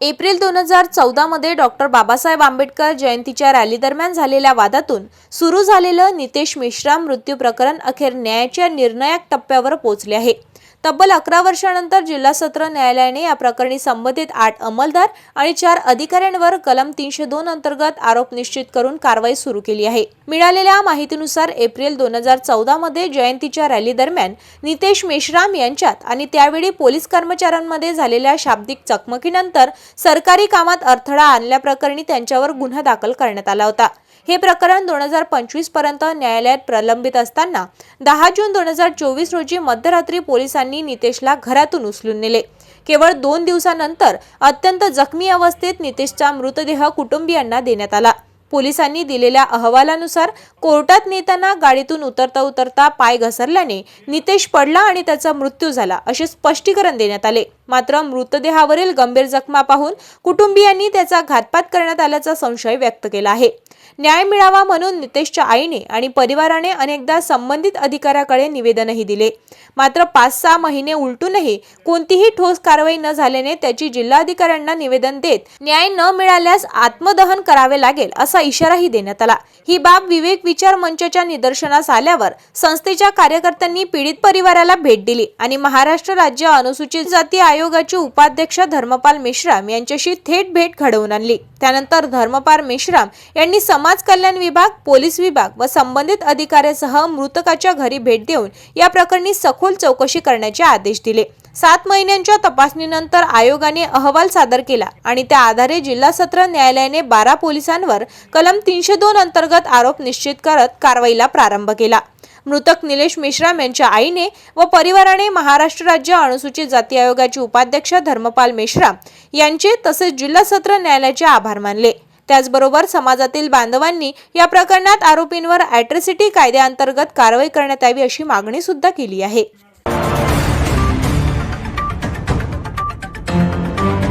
April दोन हजार चौदामध्ये डॉक्टर बाबासाहेब आंबेडकर जयंतीच्या रॅली दरम्यान झालेल्या वादातून सुरू झालेलं नितेश मिश्रा मृत्यू प्रकरण अखेर न्यायाच्या निर्णायक टप्प्यावर पोहोचले आहे. तब्बल अकरा वर्षानंतर जिल्हा सत्र न्यायालयाने या प्रकरणी संबंधित आठ अंमलदार आणि चार अधिकाऱ्यांवर कलम तीनशे दोन अंतर्गत आरोप निश्चित करून कारवाई सुरू केली आहे. मिळालेल्या माहितीनुसार एप्रिल दोन हजार चौदा मध्ये जयंतीच्या रॅली दरम्यान नितेश मेश्राम यांच्यात आणि त्यावेळी पोलीस कर्मचाऱ्यांमध्ये झालेल्या शाब्दिक चकमकीनंतर सरकारी कामात अडथळा आणल्याप्रकरणी त्यांच्यावर गुन्हा दाखल करण्यात आला होता. हे प्रकरण दोन हजार पंचवीसपर्यंत न्यायालयात प्रलंबित असताना दहा जून दोन हजार चोवीस रोजी मध्यरात्री पोलिसांनी नितेशला घरातून उचलून नेले. केवळ दोन दिवसानंतर अत्यंत जखमी अवस्थेत नितेशचा मृतदेह कुटुंबियांना देण्यात आला. पोलिसांनी दिलेल्या अहवालानुसार कोर्टात नेताना गाडीतून उतरता उतरता पाय घसरल्याने नितेश पडला आणि त्याचा मृत्यू झाला असे स्पष्टीकरण देण्यात आले. मात्र मृतदेहावरील गंभीर जखमा पाहून कुटुंबियांनी त्याचा घातपात करण्यात आल्याचा संशय व्यक्त केला आहे. न्याय मिळावा म्हणून नितेशच्या आईने आणि परिवाराने अनेकदा संबंधित अधिकाऱ्याकडे निवेदनही दिले. मात्र पाच सहा महिने उलटूनही कोणतीही ठोस कारवाई न झाल्याने त्याची जिल्हाधिकाऱ्यांना निवेदन देत न्याय न मिळाल्यास आत्मदहन करावे लागेल असा इशाराही देण्यात आला. ही बाब विवेक विचार मंचाच्या निदर्शनास आल्यावर संस्थेच्या कार्यकर्त्यांनी पीडित परिवाराला भेट दिली आणि महाराष्ट्र राज्य अनुसूचित जाती आयोगाचे उपाध्यक्ष धर्मपाल मेश्राम यांच्याशी थेट भेट घडवून आणली. त्यानंतर धर्मपाल मेश्राम यांनी समाज कल्याण विभाग पोलीस विभाग व संबंधित अधिकाऱ्यासह मृतकाच्या घरी भेट देऊन या प्रकरणी सखोल चौकशी करण्याचे आदेश दिले. सात महिन्यांच्या तपासणीनंतर आयोगाने अहवाल सादर केला आणि त्या आधारे जिल्हा सत्र न्यायालयाने बारा पोलिसांवर कलम तीनशे दोन अंतर्गत आरोप निश्चित करत कारवाईला प्रारंभ केला. मृतक निलेश मेश्राम यांच्या आईने व परिवाराने महाराष्ट्र राज्य अनुसूचित जाती आयोगाचे उपाध्यक्ष धर्मपाल मेश्राम यांचे तसेच जिल्हा सत्र न्यायालयाचे आभार मानले. त्याचबरोबर समाजातील बांधवांनी या प्रकरणात आरोपींवर अॅट्रॉसिटी कायद्याअंतर्गत कारवाई करण्यात यावी अशी मागणी सुद्धा केली आहे.